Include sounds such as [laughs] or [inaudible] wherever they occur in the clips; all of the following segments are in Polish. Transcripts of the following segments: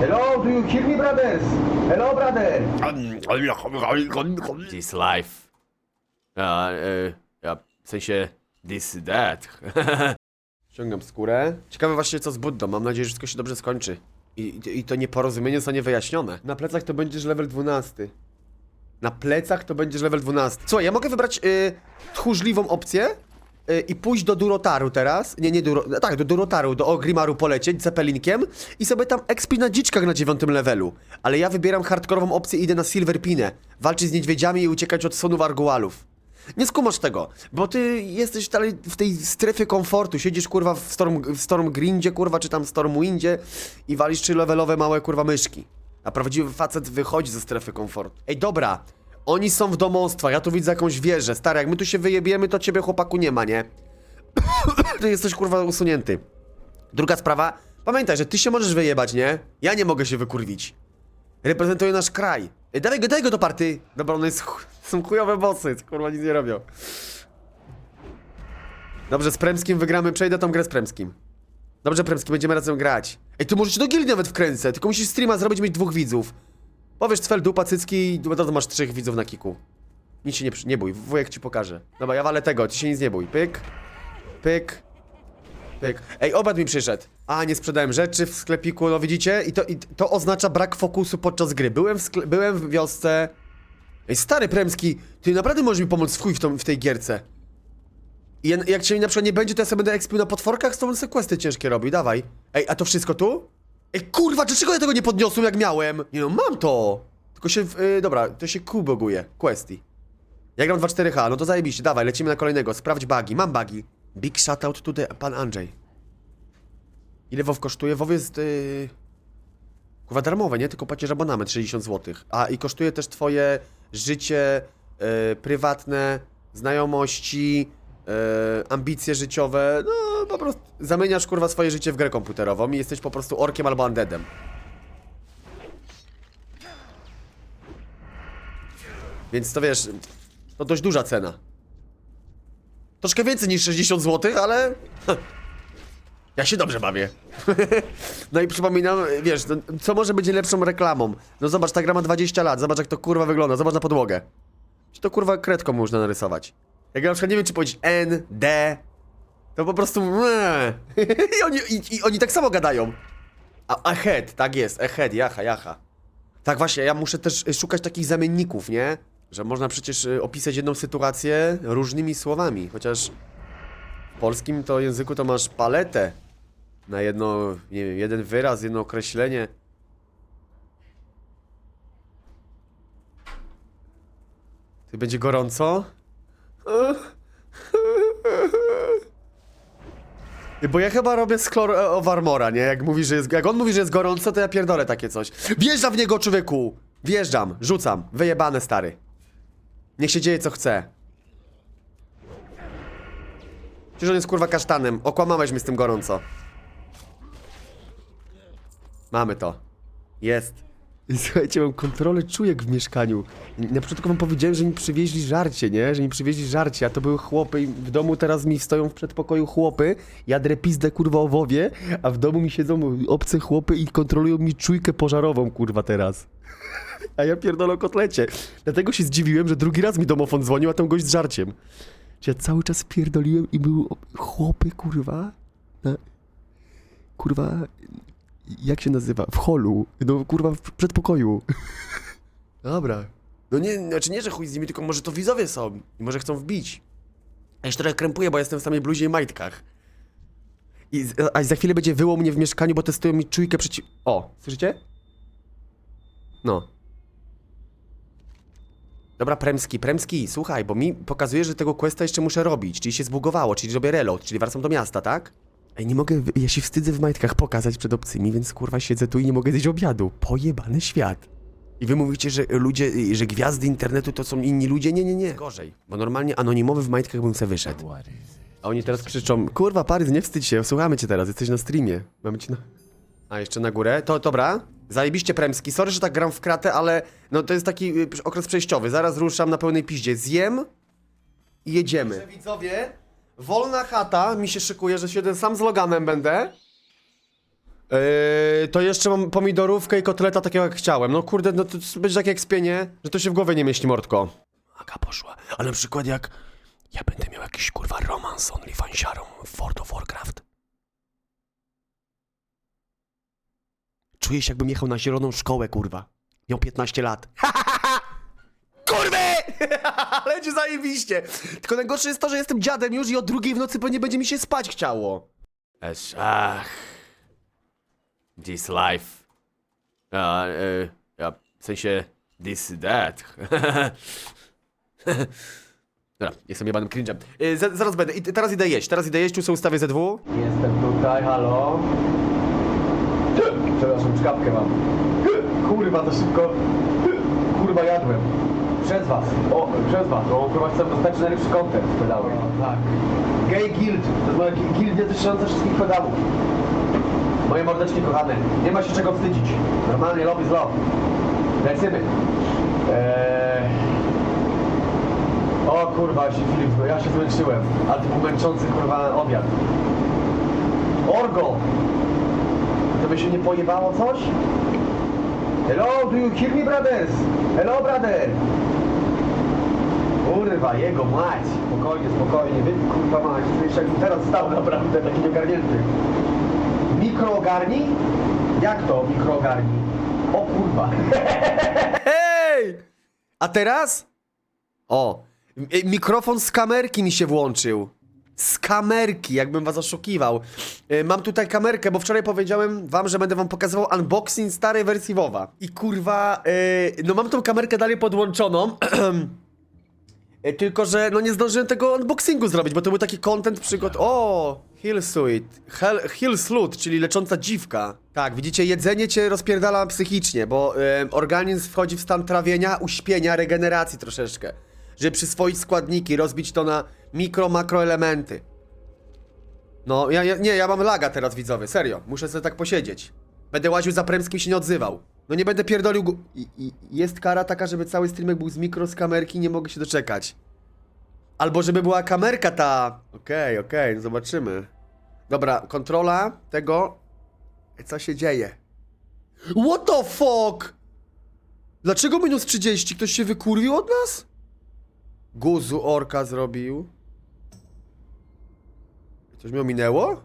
Hello, do you hear me, brothers? Hello, brother. This life. A, e, ja, w sensie, this, that. [laughs] Ściągam skórę. Ciekawe właśnie co z Buddą, mam nadzieję, że wszystko się dobrze skończy. I, i, i to nieporozumienie zostanie wyjaśnione. Na plecach to będziesz level 12. Na plecach to będziesz level 12. Słuchaj, ja mogę wybrać y, tchórzliwą opcję y, i pójść do Durotaru teraz. Nie, nie Duro... Tak, do Durotaru, do Ogrimaru polecieć Zeppelinkiem i sobie tam expi na dziczkach na dziewiątym levelu. Ale ja wybieram hardkorową opcję i idę na Silverpinę. Walczyć z niedźwiedziami i uciekać od sonów argualów. Nie skumasz tego, bo ty jesteś dalej w tej strefie komfortu. Siedzisz kurwa w Storm, w Storm Grindzie, kurwa, czy tam Stormwindzie i walisz trzy levelowe małe kurwa myszki. A prawdziwy facet wychodzi ze strefy komfortu. Ej, dobra, oni są w domostwach, ja tu widzę jakąś wieżę. Stary, jak my tu się wyjebiemy, to ciebie chłopaku nie ma, nie? [coughs] ty jesteś kurwa usunięty. Druga sprawa, pamiętaj, że ty się możesz wyjebać, nie? Ja nie mogę się wykurwić. Reprezentuję nasz kraj. Ej, dawaj go, daj go do party. Dobra, one jest, są chujowe bossy, kurwa nic nie robią. Dobrze, z Premskim wygramy, przejdę tą grę z Premskim. Dobrze, Premski, będziemy razem grać. Ej, tu możesz do gildii nawet wkręcę, tylko musisz streama zrobić, mieć dwóch widzów. Powiesz Cfel, dupa, cycki i to masz trzech widzów na kiku. Nic się nie, nie bój, wujek ci pokaże. Dobra, ja walę tego, ty się nic nie bój. Pyk, pyk, pyk. Ej, obiad mi przyszedł. A, nie sprzedałem rzeczy w sklepiku, no widzicie? I to, i to oznacza brak fokusu podczas gry. Byłem w, byłem w wiosce... Ej, stary Premski, ty naprawdę możesz mi pomóc w chuj w, tą, w tej gierce. I ja- jak cię na przykład nie będzie, to ja sobie będę ekspił na potworkach, z tobą sobie questy ciężkie robił, dawaj. Ej, a to wszystko tu? Ej, kurwa, dlaczego ja tego nie podniosłem jak miałem? Nie no, mam to! Tylko się, w- y, dobra, to się kuboguje, questy. Ja gram 2-4H, no to zajebiście, dawaj, lecimy na kolejnego, sprawdź bugi, mam bugi. Big shoutout to the, pan Andrzej. Ile WoW kosztuje? WoW jest, yy... Kurwa darmowe, nie? Tylko płacisz abonament 60 zł. A i kosztuje też twoje życie yy, prywatne, znajomości, yy, ambicje życiowe. No po prostu zamieniasz kurwa swoje życie w grę komputerową i jesteś po prostu orkiem albo undeadem. Więc to wiesz, to dość duża cena. Troszkę więcej niż 60 zł, ale ja się dobrze bawię. [laughs] no i przypominam, wiesz, no, co może być lepszą reklamą? No zobacz, ta gra ma 20 lat, zobacz jak to kurwa wygląda, zobacz na podłogę. Czy to kurwa kredką można narysować? Jak ja na przykład nie wiem, czy powiedzieć N, D, to po prostu [laughs] I, oni, i, I oni tak samo gadają. A, ahead, tak jest, ahead, jaha, jaha. Tak właśnie, ja muszę też szukać takich zamienników, nie? Że można przecież y, opisać jedną sytuację różnymi słowami, chociaż w polskim to języku to masz paletę na jedno, nie wiem, jeden wyraz, jedno określenie. Ty będzie gorąco? Bo ja chyba robię sklor e, of armora, nie? Jak, mówi, że jest, jak on mówi, że jest gorąco, to ja pierdolę takie coś. Wjeżdżam w niego, człowieku! Wjeżdżam, rzucam. Wyjebane, stary. Niech się dzieje, co chce. Przecież on jest kurwa kasztanem. Okłamałeś mnie z tym gorąco. Mamy to. Jest. Słuchajcie, mam kontrolę czujek w mieszkaniu. Na początku wam powiedziałem, że mi przywieźli żarcie, nie? Że mi przywieźli żarcie, a to były chłopy i w domu teraz mi stoją w przedpokoju chłopy. Ja drę pizdę kurwa o wowie, a w domu mi siedzą obce chłopy i kontrolują mi czujkę pożarową kurwa teraz. [laughs] A ja pierdolę o kotlecie. Dlatego się zdziwiłem, że drugi raz mi domofon dzwonił, a tam gość z żarciem. Że ja cały czas pierdoliłem i były chłopy kurwa. Kurwa, jak się nazywa? W holu. No kurwa, w przedpokoju. Dobra. No nie, znaczy nie, że chuj z nimi, tylko może to widzowie są. I może chcą wbić. A jeszcze trochę krępuję, bo jestem w samej bluzie i majtkach. I, z- a za chwilę będzie wyło mnie w mieszkaniu, bo testują mi czujkę przeciw... O, słyszycie? No. Dobra, Premski, Premski, słuchaj, bo mi pokazuje, że tego questa jeszcze muszę robić, czyli się zbugowało, czyli robię reload, czyli wracam do miasta, tak? Ej, nie mogę, ja się wstydzę w majtkach pokazać przed obcymi, więc kurwa siedzę tu i nie mogę zjeść obiadu. Pojebany świat. I wy mówicie, że ludzie, że gwiazdy internetu to są inni ludzie? Nie, nie, nie. Gorzej. Bo normalnie anonimowy w majtkach bym se wyszedł. A oni teraz krzyczą, kurwa Parys, nie wstydź się, słuchamy cię teraz, jesteś na streamie. Mamy cię na... A, jeszcze na górę? To, dobra. Zajebiście Premski. Sorry, że tak gram w kratę, ale no to jest taki y, okres przejściowy. Zaraz ruszam na pełnej piździe. Zjem i jedziemy. Widzowie, wolna chata mi się szykuje, że siedzę sam z Loganem będę. Yy, to jeszcze mam pomidorówkę i kotleta takiego jak chciałem. No kurde, no to będzie takie jak spienie, że to się w głowie nie mieści, mordko. Aga poszła, ale na przykład jak ja będę miał jakiś kurwa romans z OnlyFansiarą w World of Warcraft. Czuję się jakbym jechał na zieloną szkołę, kurwa. Miał 15 lat. [laughs] [laughs] Ale ci zajebiście. Tylko najgorsze jest to, że jestem dziadem już i o drugiej w nocy pewnie będzie mi się spać chciało. Esz, ach. This life. A, e, ja, w sensie, this that. [laughs] Dobra, jestem jebanym cringe'em. E, za- zaraz będę. I teraz idę jeść. Teraz idę jeść, tu sobie ustawię ze dwu. Jestem tutaj, halo. Przepraszam, czkawkę mam. Kurwa, to szybko. Kurwa, jadłem. Przez was. O, przez was. O, kurwa, chcę dostać najlepszy content z pedały. tak. Gay Guild. To jest moja gi- gildia dotycząca wszystkich pedałów. Moje mordeczki kochane. Nie ma się czego wstydzić. Normalnie love is love. Lecimy. Eee... O kurwa, się Filip, no ja się zmęczyłem. Ale to był męczący kurwa obiad. Orgo! To by się nie pojebało coś? Hello, do you hear me brothers? Hello brother! Kurwa, jego mać! Spokojnie, spokojnie, wy kurwa mać, czujesz jakbym teraz stał naprawdę taki nieogarnięty. Mikroogarni? Jak to mikroogarni? O kurwa! [laughs] Hej! A teraz? O, mikrofon z kamerki mi się włączył. Z kamerki, jakbym was oszukiwał. E, Mam tutaj kamerkę, bo wczoraj powiedziałem wam, że będę wam pokazywał unboxing starej wersji WoWa. I kurwa, e, no mam tą kamerkę dalej podłączoną. [clears throat] E, Tylko, że no nie zdążyłem tego unboxingu zrobić, bo to był taki content przygod... O! Heal Suit. Hel, heal Slut, czyli lecząca dziwka. Tak, widzicie, jedzenie cię rozpierdala psychicznie, bo e, organizm wchodzi w stan trawienia, uśpienia, regeneracji troszeczkę. Żeby przyswoić składniki, rozbić to na mikro, makroelementy. No, ja, ja, nie, ja mam laga teraz, widzowie, serio. Muszę sobie tak posiedzieć. Będę łaził za Premskim się nie odzywał. No nie będę pierdolił gu... I, i, jest kara taka, żeby cały streamek był z mikro, z kamerki, nie mogę się doczekać. Albo żeby była kamerka ta... Okej, okej, no zobaczymy. Dobra, kontrola tego... Co się dzieje? What the fuck? Dlaczego minus 30? Ktoś się wykurwił od nas? Guzu orka zrobił. Coś mi ominęło?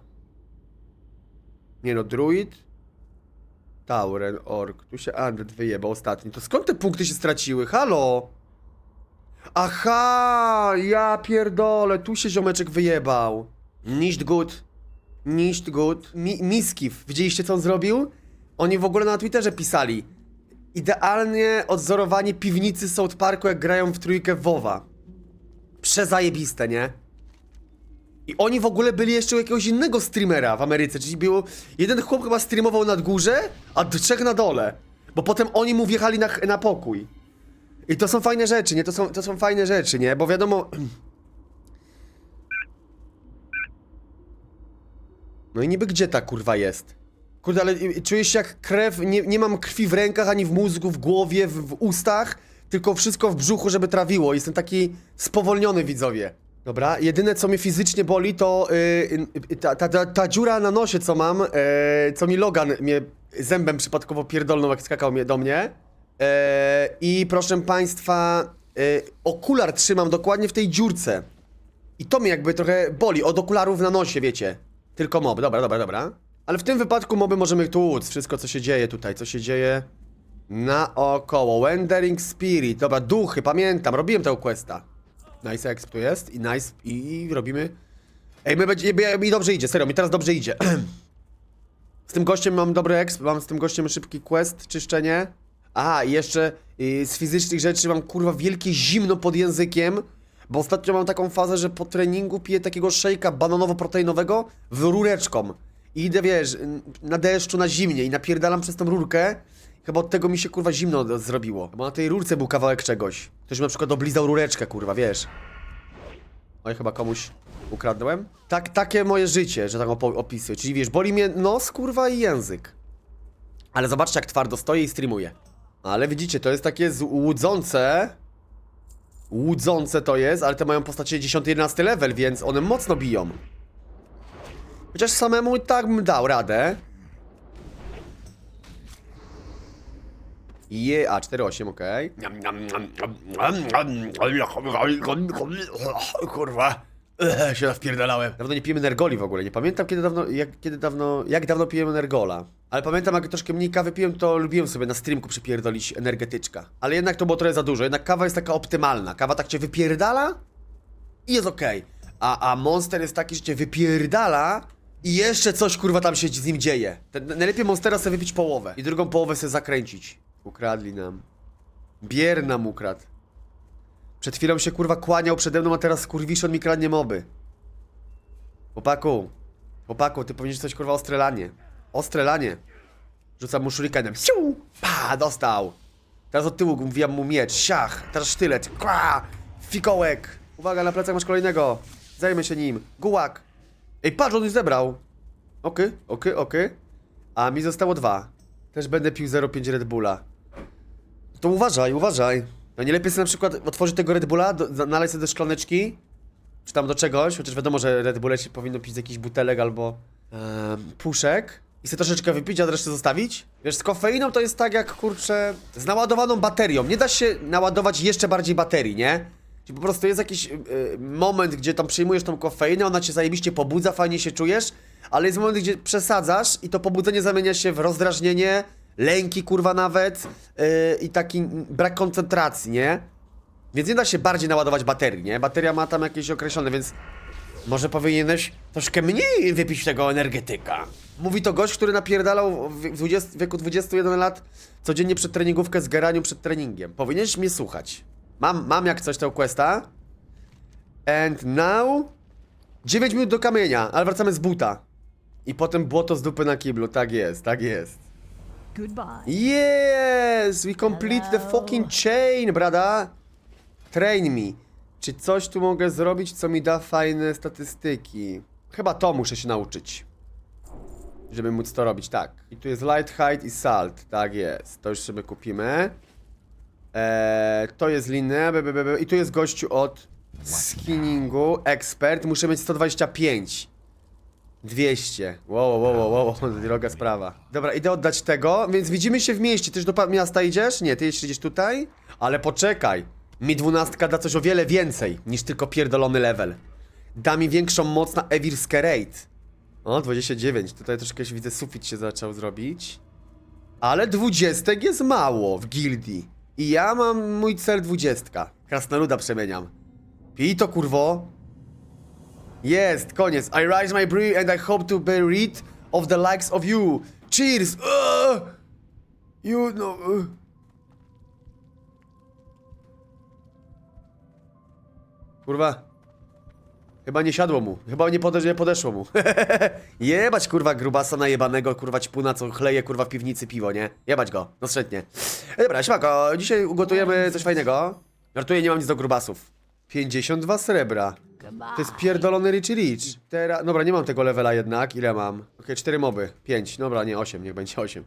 Nie no, druid. Tauren, ork. Tu się Andret wyjebał ostatni. To skąd te punkty się straciły? Halo? Aha, ja pierdolę, tu się ziomeczek wyjebał. Nicht good. Nicht good. Mi Miskiw, widzieliście co on zrobił? Oni w ogóle na Twitterze pisali. Idealnie odzorowanie piwnicy South Parku, jak grają w trójkę WoWa. Przezajebiste, nie? I oni w ogóle byli jeszcze u jakiegoś innego streamera w Ameryce, czyli było... Jeden chłop chyba streamował na górze, a trzech na dole. Bo potem oni mu wjechali na, na pokój. I to są fajne rzeczy, nie? To są, to są fajne rzeczy, nie? Bo wiadomo... [clears throat] No i niby gdzie ta kurwa jest? Kurde, ale czuję się jak krew, nie, nie mam krwi w rękach, ani w mózgu, w głowie, w, w ustach, tylko wszystko w brzuchu, żeby trawiło. Jestem taki spowolniony, widzowie. Dobra, jedyne co mnie fizycznie boli to y, y, ta, ta, ta, ta dziura na nosie, co mam, y, co mi Logan mnie zębem przypadkowo pierdolnął, jak skakał mnie do mnie. E, I proszę państwa, e, okular trzymam dokładnie w tej dziurce. I to mnie jakby trochę boli, od okularów na nosie, wiecie. Tylko mob, dobra, dobra, dobra. Ale w tym wypadku moby możemy tłuc, wszystko co się dzieje tutaj, co się dzieje naokoło. Wandering Spirit, dobra, duchy, pamiętam, robiłem tego questa. Nice exp tu jest i nice, i, robimy... Ej, my będzie, mi dobrze idzie, serio, mi teraz dobrze idzie. [clears throat] Z tym gościem mam dobry exp, mam z tym gościem szybki quest, czyszczenie. A, i jeszcze y, z fizycznych rzeczy mam kurwa wielkie zimno pod językiem, bo ostatnio mam taką fazę, że po treningu piję takiego szejka bananowo-proteinowego w rureczką. I idę, wiesz, na deszczu, na zimnie i napierdalam przez tą rurkę. Chyba od tego mi się kurwa zimno zrobiło. Bo na tej rurce był kawałek czegoś. Ktoś mi na przykład oblizał rureczkę, kurwa, wiesz. Oj, chyba komuś ukradłem. Tak, takie moje życie, że tak opisuję. Czyli wiesz, boli mnie nos, kurwa i język. Ale zobaczcie, jak twardo stoję i streamuję. Ale widzicie, to jest takie łudzące. Łudzące to jest, ale te mają postacie 10-11 level, więc one mocno biją. Chociaż samemu i tak bym dał radę. Je, a 4,8, okej. Kurwa. Ech, się wpierdalałem. Dawno nie pijemy Nergoli w ogóle. Nie pamiętam kiedy dawno, jak, kiedy dawno, jak dawno pijemy Nergola. Ale pamiętam jak troszkę mniej kawy piłem, to lubiłem sobie na streamku przypierdolić energetyczka. Ale jednak to było trochę za dużo. Jednak kawa jest taka optymalna. Kawa tak cię wypierdala i jest okej. A, a Monster jest taki, że cię wypierdala i jeszcze coś kurwa tam się z nim dzieje. Ten, najlepiej Monstera sobie wypić połowę i drugą połowę sobie zakręcić. Ukradli nam. Bier nam ukradł. Przed chwilą się kurwa kłaniał przede mną, a teraz kurwiszon mi kradnie moby. Chłopaku, chłopaku, ty powinieneś coś kurwa o strzelanie. O strzelanie. Rzucam mu shurikenem. Siu! Pa! Dostał. Teraz od tyłu wbijam mu miecz. Siach! Teraz sztylet. Kła! Fikołek! Uwaga, na plecach masz kolejnego. Zajmę się nim. Gułak. Ej, patrz, on już zebrał. Okej, okej, okej. A mi zostało dwa. Też będę pił 0,5 Red Bulla. To uważaj, uważaj. No nie lepiej sobie na przykład otworzyć tego Red Bulla, do, sobie do szklaneczki, czy tam do czegoś, chociaż wiadomo, że Red Bulle się powinno pić z jakichś butelek albo puszek i sobie troszeczkę wypić, a resztę zostawić. Wiesz, z kofeiną to jest tak jak, kurczę, z naładowaną baterią. Nie da się naładować jeszcze bardziej baterii, nie? Czyli po prostu jest jakiś moment, gdzie tam przyjmujesz tą kofeinę, ona cię zajebiście pobudza, fajnie się czujesz, ale jest moment, gdzie przesadzasz i to pobudzenie zamienia się w rozdrażnienie, lęki kurwa nawet yy, i taki brak koncentracji, nie? Więc nie da się bardziej naładować baterii, nie? Bateria ma tam jakieś określone, więc może powinieneś troszkę mniej wypić tego energetyka. Mówi to gość, który napierdalał w w 20, w wieku 21 lat codziennie przed treningówkę z garaniu przed treningiem. Powinieneś mnie słuchać. Mam, mam jak coś tę questa. And now... 9 minut do kamienia, ale wracamy z buta. I potem błoto z dupy na kiblu, tak jest, tak jest. Goodbye. Yes! We complete the Hello. fucking chain, brada! Train me. Czy coś tu mogę zrobić, co mi da fajne statystyki? Chyba to muszę się nauczyć. Żeby móc to robić, tak. I tu jest light, height i salt. Tak jest. To już sobie kupimy. Eee, to jest linę. be, be, be, be. I tu jest gościu od skinningu. Ekspert. Muszę mieć 125. 200. Wow, wow, wow, wow, wow, [laughs] droga sprawa. Dobra, idę oddać tego, więc widzimy się w mieście. Ty już do miasta idziesz? Nie, ty jeszcze idziesz tutaj? Ale poczekaj. Mi dwunastka da coś o wiele więcej niż tylko pierdolony level. Da mi większą moc na Ewirskie Raid. O, 29. Tutaj troszkę się widzę, sufit się zaczął zrobić. Ale dwudziestek jest mało w gildii. I ja mam mój cel dwudziestka. Krasnoluda przemieniam. Pij to, kurwo. Jest, koniec. I rise my brew and I hope to be rid of the likes of you. Cheers! Ugh! You know... ugh. Kurwa. Chyba nie siadło mu. Chyba nie, pode nie podeszło mu. [laughs] Jebać kurwa grubasa najebanego, kurwa ćpuna, co chleje kurwa w piwnicy piwo, nie? Jebać go, no strzętnie. E, Dobra, śmako, dzisiaj ugotujemy coś fajnego. Żartuję, nie mam nic do grubasów. 52 srebra. To jest pierdolony Richie Rich. Teraz, dobra, nie mam tego levela jednak. Ile mam? Okej, 4 moby. 5. Dobra, nie 8, niech będzie 8.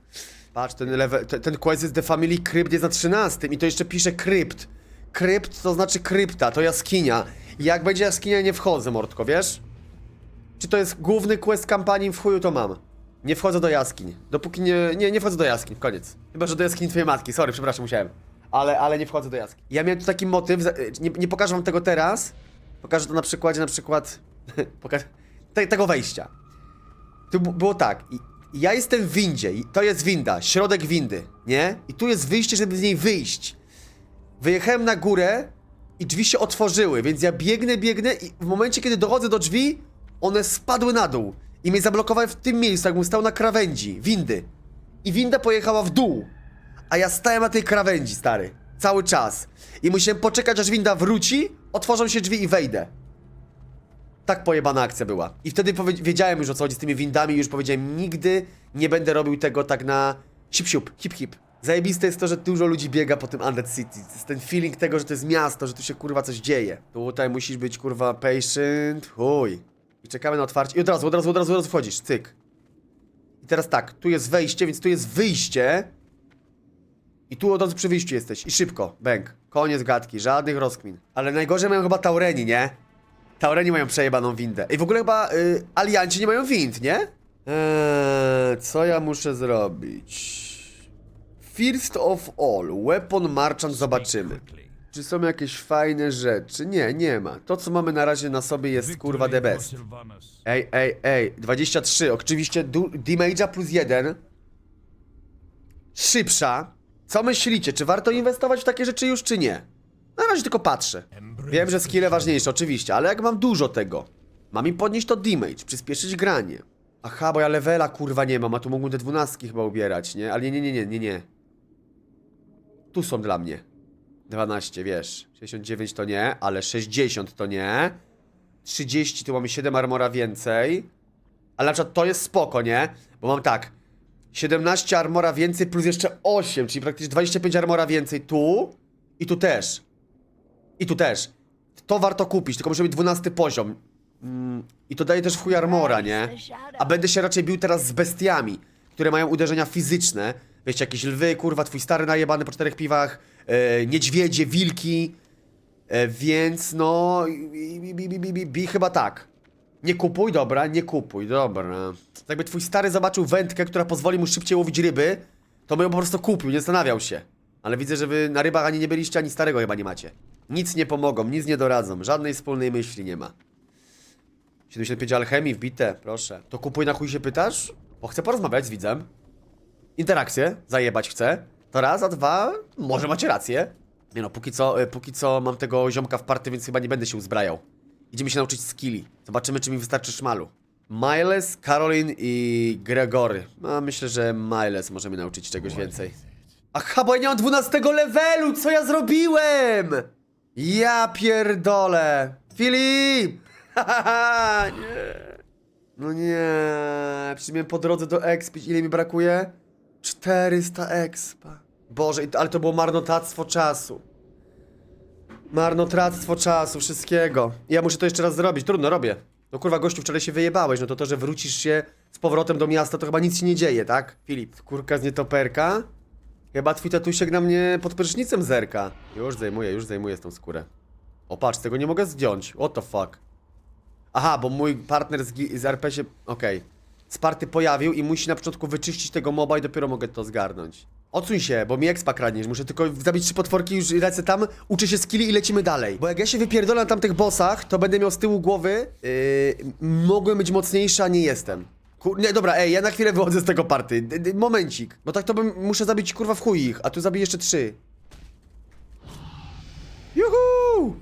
Patrz, ten level, ten, ten quest jest The Family Crypt jest na 13 i to jeszcze pisze krypt. Krypt to znaczy krypta, to jaskinia. Jak będzie jaskinia, nie wchodzę, mordko, wiesz? Czy to jest główny quest kampanii w chuju, to mam. Nie wchodzę do jaskiń. Dopóki nie... Nie, nie wchodzę do jaskiń, koniec. Chyba, że do jaskini twojej matki, sorry, przepraszam, musiałem. Ale, ale nie wchodzę do jaskiń. Ja miałem tu taki motyw, nie, nie pokażę wam tego teraz. Pokażę to na przykładzie, na przykład... [laughs] Pokaż... Te, tego wejścia. Tu było tak, i ja jestem w windzie, i to jest winda, środek windy, nie? I tu jest wyjście, żeby z niej wyjść. Wyjechałem na górę i drzwi się otworzyły, więc ja biegnę, biegnę i w momencie, kiedy dochodzę do drzwi, one spadły na dół i mnie zablokowały w tym miejscu, jakbym stał na krawędzi windy. I winda pojechała w dół, a ja stałem na tej krawędzi, stary, cały czas. I musiałem poczekać, aż winda wróci, otworzą się drzwi i wejdę. Tak pojebana akcja była. I wtedy wiedziałem już o co chodzi z tymi windami i już powiedziałem, nigdy nie będę robił tego tak na sip-siup, hip-hip. Zajebiste jest to, że dużo ludzi biega po tym Undead City. Jest ten feeling tego, że to jest miasto, że tu się kurwa coś dzieje. Tutaj musisz być kurwa patient, chuj. I czekamy na otwarcie. I od razu, od razu, od razu, od razu wchodzisz, cyk. I teraz tak, tu jest wejście, więc tu jest wyjście. I tu od razu przy wyjściu jesteś. I szybko, bęk. Koniec gadki, żadnych rozkmin. Ale najgorzej mają chyba Taureni, nie? Taureni mają przejebaną windę. I w ogóle chyba y, alianci nie mają wind, nie? Eee, co ja muszę zrobić? First of all, Weapon Merchant zobaczymy. Czy są jakieś fajne rzeczy? Nie, nie ma. To, co mamy na razie na sobie jest kurwa the best. Ej, ej, ej, 23, oczywiście damage'a plus 1. Szybsza. Co myślicie, czy warto inwestować w takie rzeczy już, czy nie? Na razie tylko patrzę. Wiem, że skille ważniejsze, oczywiście, ale jak mam dużo tego, mam im podnieść to damage, przyspieszyć granie. Aha, bo ja levela kurwa nie mam, a tu mógłbym te dwunastki chyba ubierać, nie? Ale nie, nie, nie, nie, nie, nie. Tu są dla mnie. 12, wiesz. 69 to nie, ale 60 to nie. 30 tu mamy 7 armora więcej. Ale na przykład to jest spoko, nie? Bo mam tak. 17 armora więcej plus jeszcze 8, czyli praktycznie 25 armora więcej tu i tu też. I tu też. To warto kupić, tylko muszę mieć 12 poziom. Mm, I to daje też w chuj armora, nie? A będę się raczej bił teraz z bestiami, które mają uderzenia fizyczne. Wiecie, jakieś lwy, kurwa, twój stary najebany po czterech piwach, e, niedźwiedzie, wilki. E, więc no, bi, bi, bi, bi, bi, bi, chyba tak. Nie kupuj, dobra, nie kupuj, dobra. Jakby twój stary zobaczył wędkę, która pozwoli mu szybciej łowić ryby, to by ją po prostu kupił, nie zastanawiał się. Ale widzę, że wy na rybach ani nie byliście, ani starego chyba nie macie. Nic nie pomogą, nic nie doradzą, żadnej wspólnej myśli nie ma. 75 alchemii wbite, proszę. To kupuj na chuj się pytasz? Bo chcę porozmawiać z widzem. Interakcję, zajebać chcę. To raz, a dwa, może macie rację. Nie no, póki co, y, póki co mam tego ziomka w party, więc chyba nie będę się uzbrajał. Idziemy się nauczyć skilli. Zobaczymy, czy mi wystarczy szmalu. Miles, Caroline i Gregory. No, myślę, że Miles możemy nauczyć czegoś więcej. Aha, bo ja nie mam 12 levelu! Co ja zrobiłem? Ja pierdolę! Filip! [laughs] Nie. No nie. Przecież po drodze do expić. Ile mi brakuje? 400 expa. Boże, ale to było marnotrawstwo czasu. Marnotrawstwo czasu, wszystkiego. Ja muszę to jeszcze raz zrobić. Trudno, robię. No kurwa, gościu, wczoraj się wyjebałeś. No to to, że wrócisz się z powrotem do miasta, to chyba nic się nie dzieje, tak? Filip, kurka z nietoperka? Chyba twój tatusiek na mnie pod prysznicem zerka. Już zajmuję, już zajmuję tą skórę. O patrz, tego nie mogę zdjąć. What the fuck? Aha, bo mój partner z, z RP się... Okej. Sparty pojawił i musi na początku wyczyścić tego moba i dopiero mogę to zgarnąć. Odsuń się, bo mi expa kradniesz. Muszę tylko zabić trzy potworki, już lecę tam, uczę się skilli i lecimy dalej. Bo jak ja się wypierdolę na tamtych bossach, to będę miał z tyłu głowy... Yy, mogłem być mocniejszy, a nie jestem. Kur... Nie, dobra, ej, ja na chwilę wychodzę z tego party. D Momencik. Bo tak to bym... Muszę zabić kurwa w chuj ich, a tu zabiję jeszcze trzy. Juhu!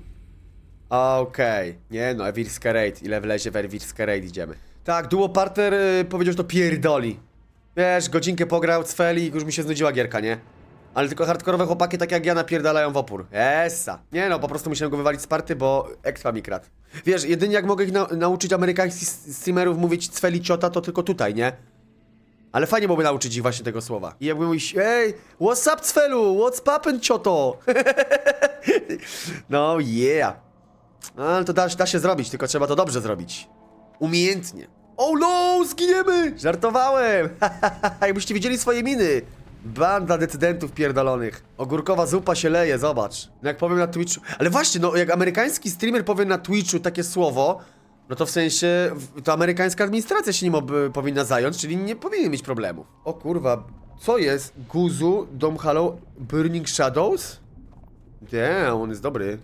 Okej. Nie no, Ewirska Raid. Ile wlezie w Ewirska Raid idziemy. Tak, duo partner y, powiedział, że to pierdoli. Wiesz, godzinkę pograł, cfeli i już mi się znudziła gierka, nie? Ale tylko hardkorowe chłopaki tak jak ja napierdalają w opór. Essa. Nie no, po prostu musiałem go wywalić z party, bo expa mi kradł. Wiesz, jedynie jak mogę ich na nauczyć amerykańskich streamerów mówić cfeli ciota, to tylko tutaj, nie? Ale fajnie byłoby nauczyć ich właśnie tego słowa. I jakby mówić, ej, what's up cfelu, what's poppin' cioto? [laughs] no yeah. No, ale to da, da się zrobić, tylko trzeba to dobrze zrobić. Umiejętnie. Oh no, zginiemy! Żartowałem! [laughs] Jakbyście widzieli swoje miny. Banda decydentów pierdolonych. Ogórkowa zupa się leje, zobacz. No jak powiem na Twitchu... Ale właśnie, no jak amerykański streamer powie na Twitchu takie słowo, no to w sensie, to amerykańska administracja się nim powinna zająć, czyli nie powinien mieć problemów. O kurwa, co jest? Guzu, Dom Hollow, Burning Shadows? Nie, on jest dobry.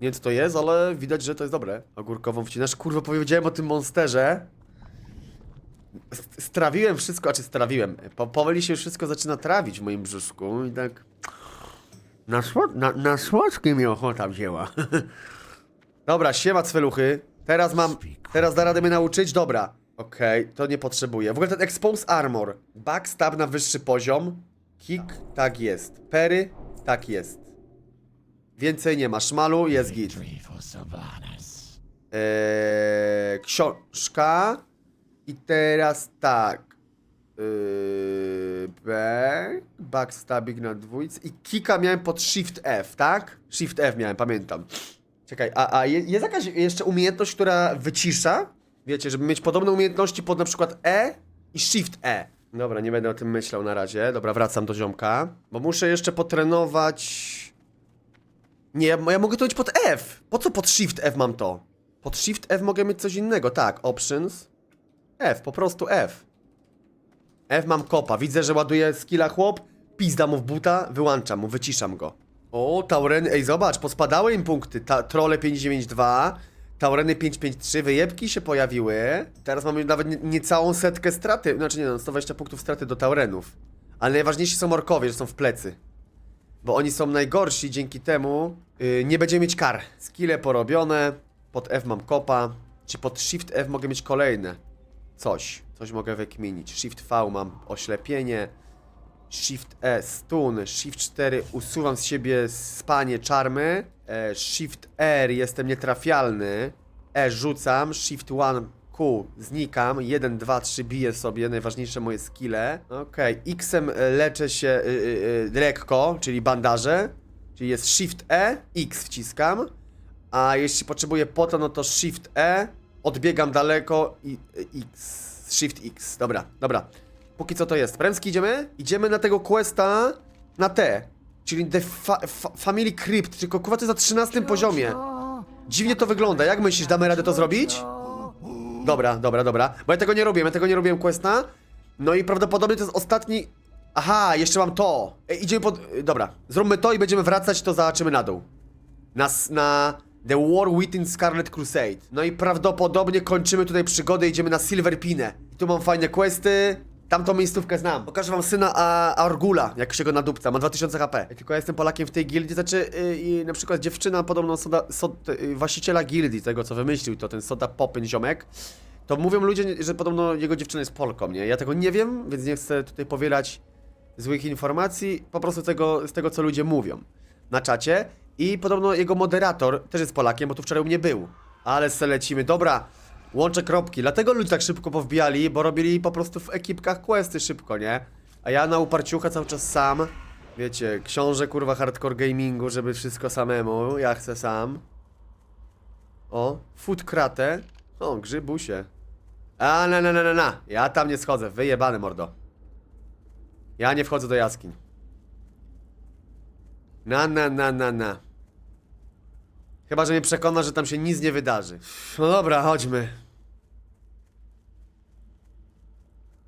Nie wiem co to jest, ale widać, że to jest dobre. Ogórkową wcinasz. Kurwa, powiedziałem o tym monsterze. Strawiłem wszystko, a czy strawiłem? Po, powoli się już wszystko zaczyna trawić w moim brzuszku i tak... Na, słod na, na słodkie mi ochota wzięła. [laughs] Dobra, siema cweluchy. Teraz mam... Teraz da radę mnie nauczyć? Dobra. Okej, to nie potrzebuję. W ogóle ten Expose Armor. Backstab na wyższy poziom. Kick, tak jest. Pery, tak jest. Więcej nie ma. Szmalu, jest git. Eee, książka. I teraz tak. Eee, B. Backstabbing na dwójce. I kika miałem pod Shift F, tak? Shift F miałem, pamiętam. Czekaj, a, a je- jest jakaś jeszcze umiejętność, która wycisza? Wiecie, żeby mieć podobne umiejętności pod na przykład E i Shift E. Dobra, nie będę o tym myślał na razie. Dobra, wracam do ziomka. Bo muszę jeszcze potrenować... Nie, ja mogę to mieć pod F. Po co pod Shift F mam to? Pod Shift F mogę mieć coś innego. Tak, Options. F, po prostu F. F mam kopa. Widzę, że ładuje skilla chłop. Pizda mu w buta, wyłączam mu, wyciszam go. O, Tauren, ej zobacz, pospadały im punkty. Ta, trole 592, Taureny 553, wyjebki się pojawiły. Teraz mamy nawet nie, niecałą setkę straty, znaczy nie no, 120 punktów straty do Taurenów. Ale najważniejsi są orkowie, że są w plecy. Bo oni są najgorsi, dzięki temu yy, nie będziemy mieć kar. Skille porobione, pod F mam kopa, czy pod Shift F mogę mieć kolejne. Coś, coś mogę wykminić. Shift V mam oślepienie, Shift E stun, Shift 4 usuwam z siebie spanie czarmy, e, Shift R jestem nietrafialny, E rzucam, Shift 1 Q znikam, 1, 2, 3 biję sobie, najważniejsze moje skille. Okej, X-em e, leczę się y, y, y, lekko, czyli bandaże, czyli jest Shift E, X wciskam, a jeśli potrzebuję pota, no to Shift E, odbiegam daleko i X, Shift X, dobra, dobra. Póki co to jest. Premski idziemy? Idziemy na tego questa na T. Czyli The fa fa Family Crypt, tylko kurwa to jest na 13 poziomie. Dziwnie to wygląda. Jak myślisz, damy radę to zrobić? Dobra, dobra, dobra. Bo ja tego nie robiłem, ja tego nie robiłem questa. No i prawdopodobnie to jest ostatni... Aha, jeszcze mam to. Ej, idziemy pod... Dobra, zróbmy to i będziemy wracać, to zobaczymy na dół. Na, s- na The War Within Scarlet Crusade. No i prawdopodobnie kończymy tutaj przygodę, idziemy na Silver Pinę. I tu mam fajne questy. Tamtą miejscówkę znam. Pokażę wam syna a, Argula, jak się go nadupca. Ma 2000 HP. Tylko ja jestem Polakiem w tej gildii, znaczy yy, i na przykład dziewczyna podobno soda, so, yy, właściciela gildii, tego co wymyślił to, ten Soda Popyn ziomek. To mówią ludzie, że podobno jego dziewczyna jest Polką, nie? Ja tego nie wiem, więc nie chcę tutaj powielać złych informacji, po prostu tego, z tego, co ludzie mówią na czacie. I podobno jego moderator też jest Polakiem, bo tu wczoraj u mnie był. Ale se lecimy. Dobra, łączę kropki. Dlatego ludzie tak szybko powbijali, bo robili po prostu w ekipkach questy szybko, nie? A ja na uparciucha cały czas sam. Wiecie, książę kurwa hardcore gamingu, żeby wszystko samemu. Ja chcę sam. O, food kratę. O, grzybusie. A, na, na, na, na, na. Ja tam nie schodzę. Wyjebany mordo. Ja nie wchodzę do jaskiń. Na, na, na, na, na. Chyba, że mnie przekona, że tam się nic nie wydarzy. No dobra, chodźmy.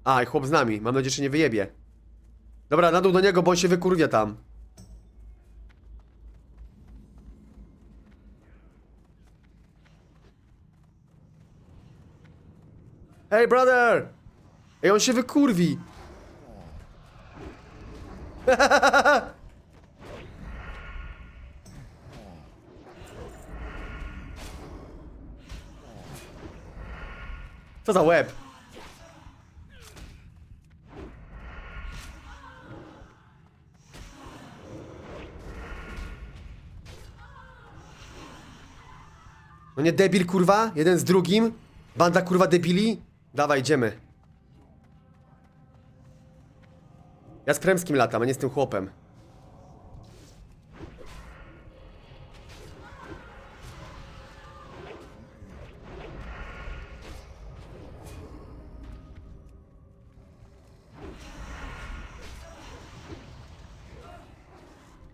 A, i chłop z nami. Mam nadzieję, że się nie wyjebie. Dobra, na dół do niego, bo on się wykurwia tam. Hey, brother! Ej, on się wykurwi! [laughs] Co za łeb? No nie debil kurwa? Jeden z drugim? Banda kurwa debili? Dawaj, idziemy. Ja z Kremskim latam, a nie z tym chłopem.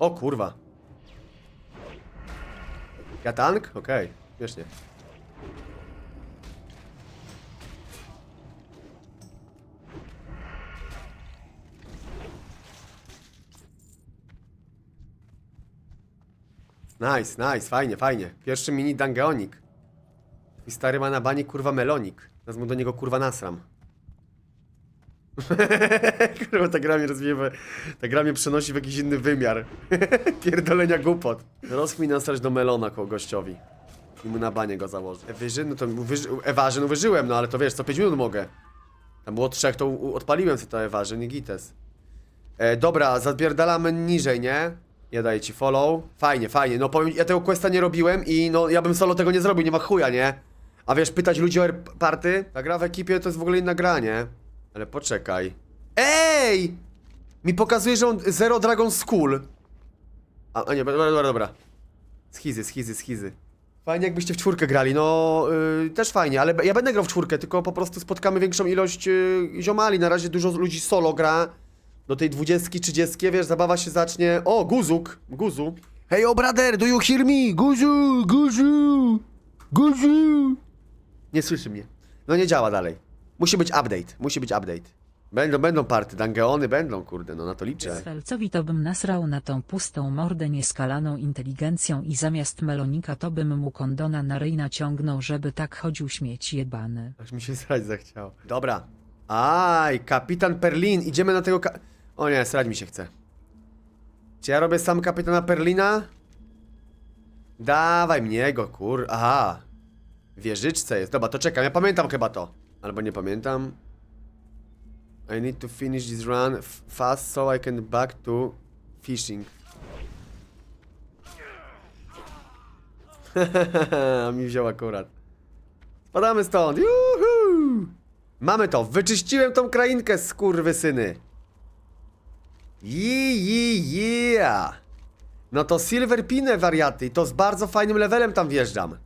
O kurwa. Ja tank? Okej, śmiesznie. Nice, nice, fajnie, fajnie. Pierwszy mini dangeonik. I stary ma na bani kurwa melonik. Mu do niego kurwa nasram. [laughs] kurwa, ta gra mnie rozwija, ta gra mnie przenosi w jakiś inny wymiar. [laughs] Pierdolenia głupot. Rozchmij nasrać do melona koło gościowi. I mu na banie go założę. Ewyżyn, no to uwyży, Ewarzyn uwyżyłem, no ale to wiesz, co 5 minut mogę. Tam było trzech, to odpaliłem sobie to Ewarzyn i Gites. E, dobra, zapierdalamy niżej, nie? Ja daję ci follow. Fajnie, fajnie. No powiem, ja tego questa nie robiłem i no ja bym solo tego nie zrobił, nie ma chuja, nie? A wiesz, pytać ludzi o party? Ta gra w ekipie to jest w ogóle inna gra, nie? Ale poczekaj. Ej! Mi pokazuje, że on Zero Dragon School. A, a nie, dobra, dobra, dobra. Schizy, schizy, schizy. Fajnie jakbyście w czwórkę grali, no yy, też fajnie, ale ja będę grał w czwórkę, tylko po prostu spotkamy większą ilość yy, ziomali. Na razie dużo ludzi solo gra. Do tej dwudziestki, trzydziestki, wiesz, zabawa się zacznie. O, Guzuk, Guzu. Hey, oh brother, do you hear me? Guzu, Guzu, Guzu. Nie słyszy mnie. No nie działa dalej. Musi być update, musi być update. Będą, będą party, dangeony będą, kurde, no na to liczę. Sfelcowi to bym nasrał na tą pustą mordę nieskalaną inteligencją i zamiast melonika to bym mu kondona na ryj naciągnął, żeby tak chodził śmieć jebany. Aż mi się srać zachciało. Dobra. Aj, kapitan Perlin, idziemy na tego ka... O nie, srać mi się chce. Czy ja robię sam kapitana Perlina? Dawaj mnie go, kur... Aha. Wieżyczce jest. Dobra, to czekam, ja pamiętam chyba to. Albo nie pamiętam. I need to finish this run fast so I can back to fishing. [laughs] Mi wziął akurat. Spadamy stąd. Juhu! Mamy to. Wyczyściłem tą krainkę, skurwysyny. Ji, yeah. No to Silver Pine, wariaty. I to z bardzo fajnym levelem tam wjeżdżam.